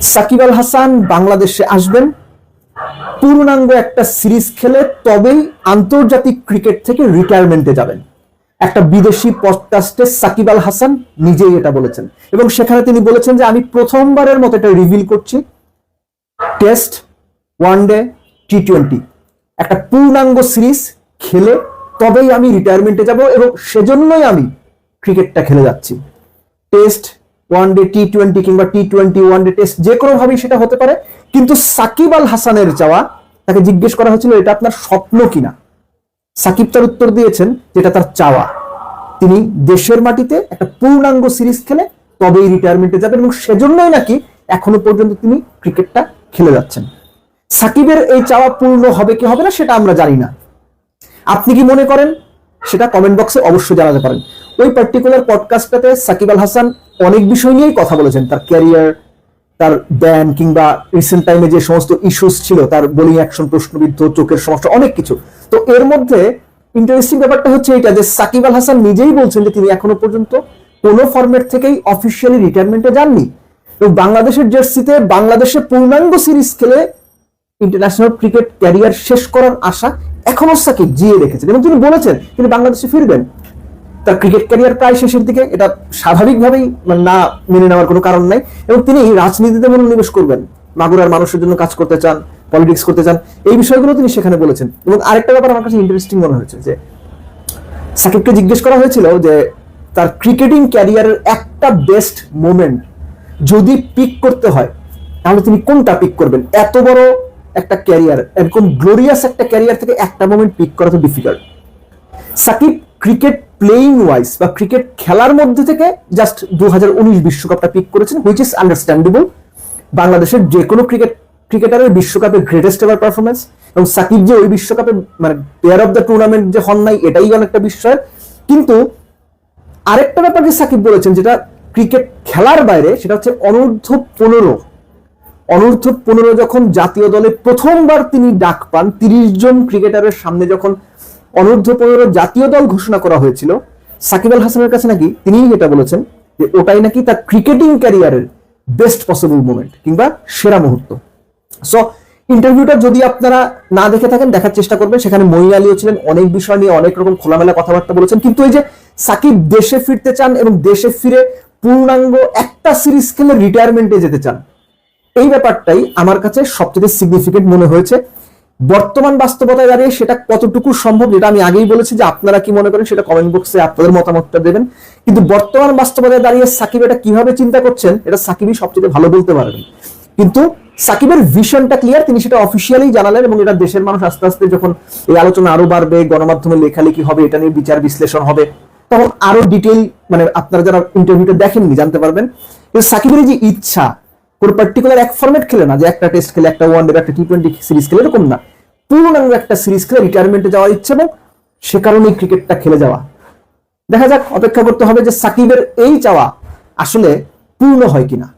সাকিব আল হাসান বাংলাদেশে আসবেন। পূর্ণাঙ্গ একটা সিরিজ খেলে তবেই আন্তর্জাতিক ক্রিকেট থেকে রিটায়ারমেন্টে যাবেন। একটা বিদেশি পডকাস্টে সাকিব আল হাসান নিজেই এটা বলেছেন। এবং সেখানে তিনি বলেছেন যে, আমি প্রথমবারের মতো এটা রিভিল করছি। টেস্ট ওয়ানডে টি টোয়েন্টি একটা পূর্ণাঙ্গ সিরিজ খেলে তবেই আমি রিটায়ারমেন্টে যাব এবং সেজন্যই আমি ক্রিকেটটা খেলে যাচ্ছি। Test one day T twenty কিংবা T twenty one day test যে কোনো ভাবেই সেটা হতে পারে। কিন্তু সাকিব আল হাসানের চাওয়া তাকে জিজ্ঞেস করা হয়েছিল, এটা আপনার স্বপ্ন কিনা? সাকিব তার উত্তর দিয়েছেন, যেটা তার চাওয়া। তিনি দেশের মাটিতে একটা পূর্ণাঙ্গ সিরিজ খেলে তবেই রিটায়ারমেন্টে যাবেন এবং সেজন্যই নাকি এখনও পর্যন্ত তিনি ক্রিকেটটা খেলে যাচ্ছেন। সাকিবের এই চাওয়া পূর্ণ হবে কি হবে না, সেটা আমরা জানি না। আপনি কি মনে করেন? সেটা কমেন্ট বক্সে অবশ্যই জানাতে পারেন। ওই পার্টিকুলার পডকাস্টটাতে সাকিব আল হাসান অনেক বিষয় নিয়েই কথা বলেছেন। তার ক্যারিয়ার তার ব্যান কিংবা রিসেন্ট টাইমে যে সমস্ত ইস্যুস ছিল, তার বোলিং অ্যাকশন প্রশ্নবিদ্ধ, চোখের সমস্যা, অনেক কিছু। তো এর মধ্যে ইন্টারেস্টিং ব্যাপারটা হচ্ছে এটা যে সাকিব আল হাসান নিজেই বলছেন যে তিনি এখনও পর্যন্ত কোনো ফরম্যাট থেকেই অফিসিয়ালি রিটায়ারমেন্টে যাননি। এবং বাংলাদেশের জার্সিতে বাংলাদেশে পূর্ণাঙ্গ সিরিজ খেলে ইন্টারন্যাশনাল ক্রিকেট ক্যারিয়ার শেষ করার আশা এখনও সাকিব জিয়ে রেখেছেন। এবং তিনি বলেছেন, তিনি বাংলাদেশে ফিরবেন। তার ক্রিকেট ক্যারিয়ার প্রায় শেষের দিকে, এটা স্বাভাবিকভাবেই মানে না মেনে নেওয়ার কোনো কারণ নাই। এবং তিনি রাজনীতিতে মনোনিবেশ করবেন। মাগুরার মানুষের জন্য কাজ করতে চান পলিটিক্স করতে চান, এই বিষয়গুলো তিনি সেখানে বলেছেন। এবং আরেকটা ব্যাপার আমার কাছে ইন্টারেস্টিং মনে হয়েছে, যে সাকিবকে জিজ্ঞেস করা হয়েছিল যে তার ক্রিকেটিং ক্যারিয়ারের একটা বেস্ট মোমেন্ট যদি পিক করতে হয়, তাহলে তিনি কোনটা পিক করবেন? এত বড় একটা ক্যারিয়ার এরকম গ্লোরিয়াস একটা ক্যারিয়ার থেকে একটা মোমেন্ট পিক করা তো difficult Shakib cricket playing wise বা ক্রিকেট খেলার মধ্যে থেকে জাস্ট দু হাজার উনিশ বিশ্বকাপটা পিক করেছেন হুইচ ইজ আন্ডারস্ট্যান্ডেবল বাংলাদেশের যে কোনো ক্রিকেট, ক্রিকেটারের বিশ্বকাপে গ্রেটেস্ট এভার পারফরমেন্স এবং সাকিব যে ওই বিশ্বকাপে মানে প্লেয়ার অফ দ্য টুর্নামেন্ট যে হন নাই, এটাই অনেকটা বিষয়। কিন্তু আরেকটা ব্যাপার যে সাকিব বলেছেন, যেটা ক্রিকেট খেলার বাইরে, সেটা হচ্ছে অনূর্ধ্ব পনেরো। অনূর্ধ্ব পনেরো যখন জাতীয় দলে প্রথমবার তিনি ডাক পান, তিরিশ জন ক্রিকেটারের সামনে যখন অনূর্ধ্ব পনেরো জাতীয় দল ঘোষণা করা হয়েছিল। সাকিব আল হাসানের কাছে নাকি তিনিই যেটা বলেছেন যে ওটাই নাকি তার ক্রিকেটিং ক্যারিয়ারের বেস্ট পসিবল মোমেন্ট কিংবা সেরা মুহূর্ত। সো ইন্টারভিউটা যদি আপনারা না দেখে থাকেন, দেখার চেষ্টা করবেন। সেখানে মই আলীও ছিলেন, অনেক বিষয় নিয়ে অনেক রকম খোলামেলা কথাবার্তা বলেছেন। কিন্তু এই যে সাকিব দেশে ফিরতে চান এবং দেশে ফিরে পূর্ণাঙ্গ একটা সিরিজ খেলে রিটায়ারমেন্টে যেতে চান, এই ব্যাপারটাই আমার কাছে সবচেয়ে সিগনিফিকেন্ট মনে হয়েছে। বর্তমান বাস্তবতায় দাঁড়িয়ে সেটা কতটুকু সম্ভব, যেটা আমি আগেই বলেছি যে আপনারা কি মনে করেন সেটা কমেন্ট বক্সে আপনাদের মতামতটা দেবেন। কিন্তু বর্তমান বাস্তবতায় দাঁড়িয়ে সাকিব এটা কীভাবে চিন্তা করছেন, এটা সাকিবই সবচেয়ে ভালো বলতে পারবেন। কিন্তু সাকিবের ভিশনটা ক্লিয়ার তিনি সেটা অফিসিয়ালি জানালেন এবং এটা দেশের মানুষ আস্তে আস্তে যখন এই আলোচনা আরও বাড়বে, গণমাধ্যমে লেখালেখি হবে, এটা নিয়ে বিচার বিশ্লেষণ হবে, তখন আরও ডিটেল মানে আপনারা যারা ইন্টারভিউটা দেখেননি জানতে পারবেন। সাকিবের যে ইচ্ছা কোন পার্টিকুলার এক ফর্মেট খেলে না, যে একটা টেস্ট খেলে, একটা ওয়ান ডে একটা টি টোয়েন্টি সিরিজ খেলে, এরকম না। পূর্ণাঙ্গ একটা সিরিজ খেলে রিটায়ারমেন্টে যাওয়ার ইচ্ছে এবং সে কারণেই ক্রিকেটটা খেলে যাওয়া। দেখা যাক, অপেক্ষা করতে হবে যে সাকিবের এই চাওয়া আসলে পূর্ণ হয় কিনা।